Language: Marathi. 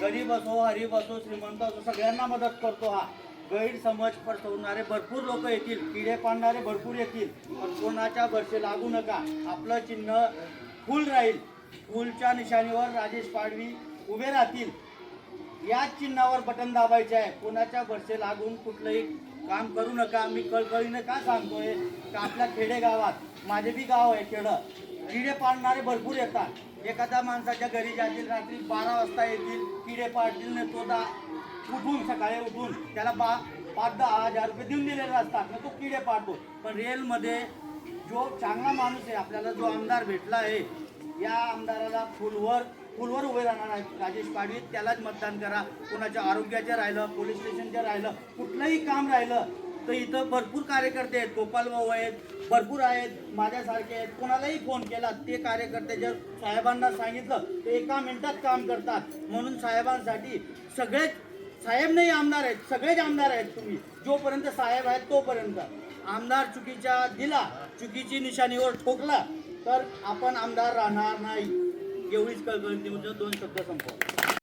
गरीब असो हरीब असो श्रीमंत असो सगळ्यांना मदत करतो हा. गैरसमज पसरवणारे भरपूर लोक येतील किडे पाडणारे भरपूर येतील पण कोणाच्या भरसे लागू नका. आपलं चिन्ह फुल राहील. फुलच्या निशाणीवर राजेश पाडवी उभे राहतील. याच चिन्हावर बटन दाबायचे आहे. कोणाच्या भरसे लागून कुठलंही काम करू नका. मी कळकळीने का सांगतोय? का आपल्या खेडेगावात? माझे बी गाव आहे खेडं. किडे पाडणारे भरपूर येतात. एखाद्या माणसाच्या घरी जातील रात्री बारा वाजता येतील किडे पाडतील न तो दा उठून सकाळी उठून त्याला बा पाच दहा हजार रुपये देऊन दिलेले असतात मग तो किडे पाडतो. पण रेलमध्ये जो चांगला माणूस आहे आपल्याला जो आमदार भेटला आहे या आमदाराला फुलवर फुलवर उभे राहणार आहेत राजेश पाडवी. त्यालाच मतदान करा. कोणाच्या आरोग्याचं राहिलं पोलीस स्टेशनचं राहिलं कुठलंही काम राहिलं तर इथं भरपूर कार्यकर्ते आहेत गोपाल भाऊ आहेत भरपूर आहेत माझ्यासारखे आहेत. कोणालाही फोन केला ते कार्यकर्ते जर साहेबांना सांगितलं ते एका मिनिटात काम करतात. म्हणून साहेबांसाठी सगळेच साहेब नाही आमदार आहेत सगळेच आमदार आहेत तुम्ही. जोपर्यंत साहेब आहेत तोपर्यंत. आमदार चुकीच्या दिला चुकीची निशाणीवर ठोकला तर आपण आमदार राहणार नाही. एवढीच कळकळती म्हणजे दोन शब्द संपव